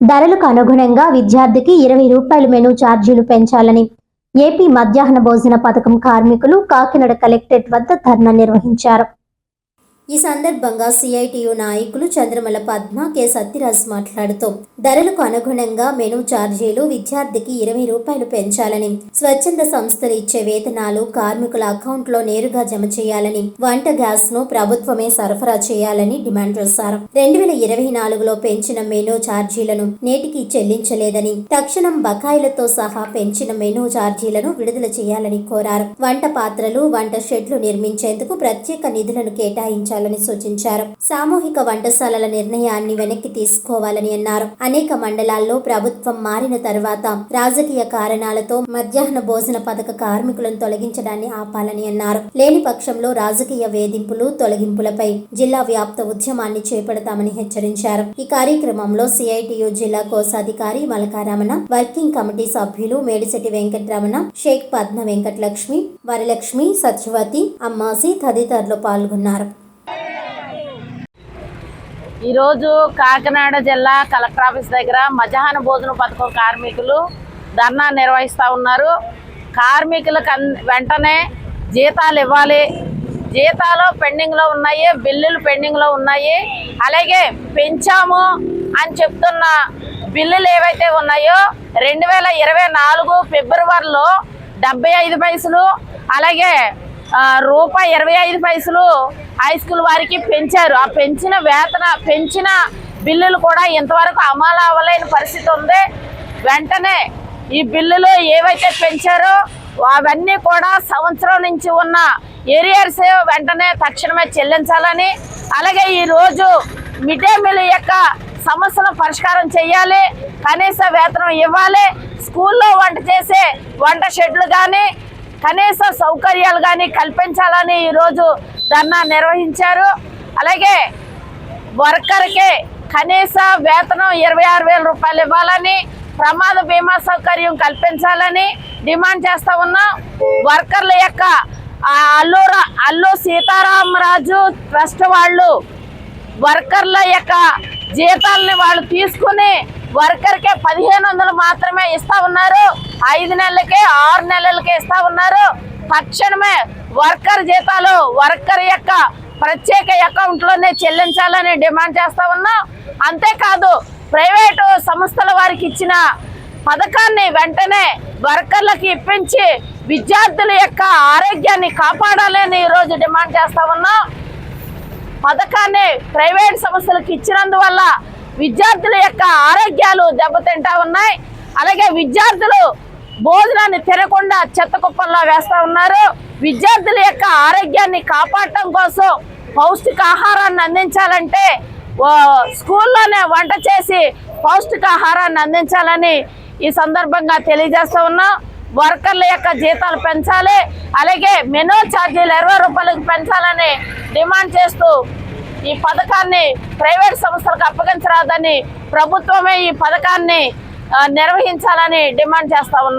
ధరలకు అనుగుణంగా విద్యార్థికి ఇరవై రూపాయలు మెనూ ఛార్జీలు పెంచాలని ఏపీ మధ్యాహ్న భోజన పథకం కార్మికులు కాకినాడ కలెక్టరేట్ వద్ద ధర్నా నిర్వహించారు. ఈ సందర్భంగా సిఐటియు నాయకులు చంద్రమల పద్మ కె. సత్యరాజ్ మాట్లాడుతూ ధరలకు అనుగుణంగా మెనూ ఛార్జీలు విద్యార్థికి ఇరవై రూపాయలు పెంచాలని స్వచ్ఛంద సంస్థలు ఇచ్చే వేతనాలు కార్మికుల అకౌంట్లో నేరుగా జమ చేయాలని వంట గ్యాస్ను ప్రభుత్వమే సరఫరా చేయాలని డిమాండ్ చేశారు. రెండు వేల ఇరవై నాలుగులో పెంచిన మెనూ ఛార్జీలను నేటికి చెల్లించలేదని తక్షణం బకాయిలతో సహా పెంచిన మెనూ ఛార్జీలను విడుదల చేయాలని కోరారు. వంట పాత్రలు వంట షెడ్లు నిర్మించేందుకు ప్రత్యేక నిధులను కేటాయించారు. కేటాయించాలని సూచించారు. సామూహిక వంటశాలల నిర్ణయాన్ని వెనక్కి తీసుకోవాలని అన్నారు. అనేక మండలాల్లో ప్రభుత్వం మారిన తర్వాత రాజకీయ కారణాలతో మధ్యాహ్న భోజన పథక కార్మికులను తొలగించడాన్ని ఆపాలని అన్నారు. లేని పక్షంలో రాజకీయ వేధింపులు తొలగింపులపై జిల్లా వ్యాప్త ఉద్యమాన్ని చేపడతామని హెచ్చరించారు. ఈ కార్యక్రమంలో సిఐటియు జిల్లా కోశాధికారి మలకారమణ వర్కింగ్ కమిటీ సభ్యులు మేడిశెట్టి వెంకటరమణ షేక్ పద్మ వెంకటలక్ష్మి వరలక్ష్మి సత్యవతి అమ్మాసి తదితరులు పాల్గొన్నారు. ఈరోజు కాకినాడ జిల్లా కలెక్టర్ ఆఫీస్ దగ్గర మధ్యాహ్న భోజన పథకం కార్మికులు ధర్నా నిర్వహిస్తూ ఉన్నారు. కార్మికులకు వెంటనే జీతాలు ఇవ్వాలి. జీతాలు పెండింగ్లో ఉన్నాయి బిల్లులు పెండింగ్లో ఉన్నాయి. అలాగే పెంచాము అని చెప్తున్న బిల్లులు ఏవైతే ఉన్నాయో రెండు వేల ఇరవై నాలుగు ఫిబ్రవరిలో డెబ్బై ఐదు పైసలు అలాగే రూపాయి ఇరవై ఐదు పైసలు హై స్కూల్ వారికి పెంచారు. ఆ పెంచిన వేతన పెంచిన బిల్లులు కూడా ఇంతవరకు అమలు అవ్వలేని పరిస్థితి ఉంది. వెంటనే ఈ బిల్లులు ఏవైతే పెంచారో అవన్నీ కూడా సంవత్సరం నుంచి ఉన్న ఏరియర్స్ వెంటనే తక్షణమే చెల్లించాలని అలాగే ఈరోజు మిడ్ డే మీల్ యొక్క సమస్యను పరిష్కారం చేయాలి. కనీస వేతనం ఇవ్వాలి. స్కూల్లో వంట చేసే వంట షెడ్లు కానీ కనీస సౌకర్యాలు కానీ కల్పించాలని ఈరోజు ధర్నా నిర్వహించారు. అలాగే వర్కర్కే కనీస వేతనం ఇరవై ఆరు వేల రూపాయలు ఇవ్వాలని ప్రమాద బీమా సౌకర్యం కల్పించాలని డిమాండ్ చేస్తూ ఉన్నాం. వర్కర్ల యొక్క ఆ అల్లు అల్లు సీతారామరాజు ట్రస్ట్ వాళ్ళు వర్కర్ల యొక్క జీతాలని వాళ్ళు తీసుకుని వర్కర్కే పదిహేను వందలు మాత్రమే ఇస్తా ఉన్నారు. ఐదు నెలలకే ఆరు నెలలకే ఇస్తా ఉన్నారు. తక్షణమే వర్కర్ జీతాలు వర్కర్ యొక్క ప్రత్యేక అకౌంట్లోనే చెల్లించాలని డిమాండ్ చేస్తా ఉన్నాం. అంతేకాదు ప్రైవేటు సంస్థల వారికి ఇచ్చిన పథకాన్ని వెంటనే వర్కర్లకు ఇప్పించి విద్యార్థుల యొక్క ఆరోగ్యాన్ని కాపాడాలని ఈరోజు డిమాండ్ చేస్తా ఉన్నాం. పథకాన్ని ప్రైవేట్ సంస్థలకు ఇచ్చినందువల్ల విద్యార్థుల యొక్క ఆరోగ్యాలు దెబ్బతింటా ఉన్నాయి. అలాగే విద్యార్థులు భోజనాన్ని తినకుండా చెత్త కుప్పల్లో వేస్తూ ఉన్నారు. విద్యార్థుల యొక్క ఆరోగ్యాన్ని కాపాడటం కోసం పౌష్టికాహారాన్ని అందించాలంటే స్కూల్లోనే వంట చేసి పౌష్టికాహారాన్ని అందించాలని ఈ సందర్భంగా తెలియజేస్తూ ఉన్నాం. వర్కర్ల యొక్క జీతాలు పెంచాలి. అలాగే మెనూ ఛార్జీలు ఇరవై రూపాయలకు పెంచాలని డిమాండ్ చేస్తూ ఈ పథకాన్ని ప్రైవేట్ సంస్థలకు అప్పగించరాదని ప్రభుత్వమే ఈ పథకాన్ని నిర్వహించాలని డిమాండ్ చేస్తా